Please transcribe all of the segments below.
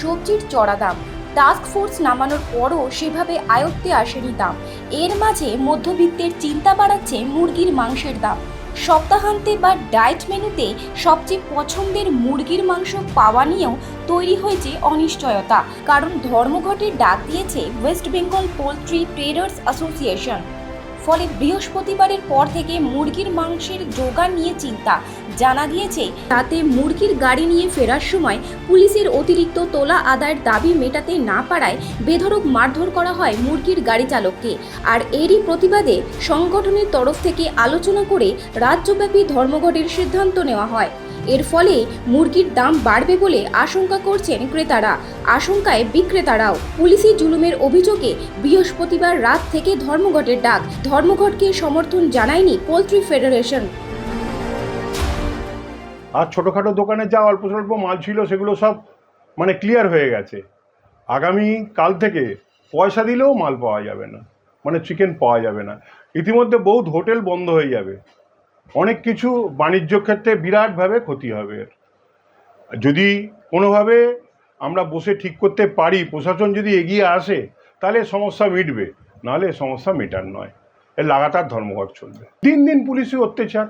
সবজির চড়া দাম। টাস্ক ফোর্স নামানোর পরও সেভাবে আয়ত্তে আসেনি দাম। এর মাঝে মধ্যবিত্তের চিন্তা বাড়াচ্ছে মুরগির মাংসের দাম। সপ্তাহান্তে বা ডায়েট মেনুতে সবচেয়ে পছন্দের মুরগির মাংস পাওয়া নিয়েও তৈরি হয়েছে অনিশ্চয়তা। কারণ ধর্মঘটের ডাক দিয়েছে West Bengal poultry traders association ফলে বৃহস্পতিবারের পর থেকে মুরগির মাংসের যোগান নিয়ে চিন্তা। জানা গিয়েছে তাতে মুরগির গাড়ি নিয়ে ফেরার সময় পুলিশের অতিরিক্ত তোলা আদায়ের দাবি মেটাতে না পারায় বেধড়ক মারধর করা হয় মুরগির গাড়ি চালককে। আর এরই প্রতিবাদে সংগঠনের তরফ থেকে আলোচনা করে রাজ্যব্যাপী ধর্মঘটের সিদ্ধান্ত নেওয়া হয়। এর ফলে মুরগির দাম বাড়বে বলে আশঙ্কা করছেন ক্রেতারা। আশঙ্কায় বিক্রেতারাও। পুলিশি জুলুমের অভিযোগে বৃহস্পতিবার রাত থেকে ধর্মঘটের ডাক। ধর্মঘটকে সমর্থন জানায়নি পোলট্রি ফেডারেশন। আর ছোটোখাটো দোকানে যা অল্প স্বল্প মাল ছিল সেগুলো সব মানে ক্লিয়ার হয়ে গেছে। আগামী কাল থেকে পয়সা দিলেও মাল পাওয়া যাবে না। মানে চিকেন পাওয়া যাবে না। ইতিমধ্যে বহুত হোটেল বন্ধ হয়ে যাবে। অনেক কিছু বাণিজ্য ক্ষেত্রে বিরাটভাবে ক্ষতি হবে। যদি কোনোভাবে আমরা বসে ঠিক করতে পারি, প্রশাসন যদি এগিয়ে আসে, তাহলে সমস্যা মিটবে। নাহলে সমস্যা মেটার নয়। এর লাগাতার ধর্মঘট চলবে। দিন দিন পুলিশি অত্যাচার।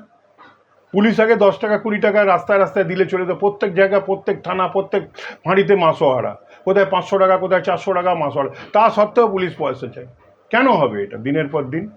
পুলিশ আগে দশ টাকা, কুড়ি টাকা রাস্তায় রাস্তায় দিলে চলে তো প্রত্যেক জায়গায়, প্রত্যেক থানা, প্রত্যেক ফাঁড়িতে মাসোহারা কোথায় পাঁচশো টাকা, কোথায় চারশো টাকা মাসোহারা তা সত্ত্বেও পুলিশ পয়সা চায়। কেন হবে এটা দিনের পর দিন?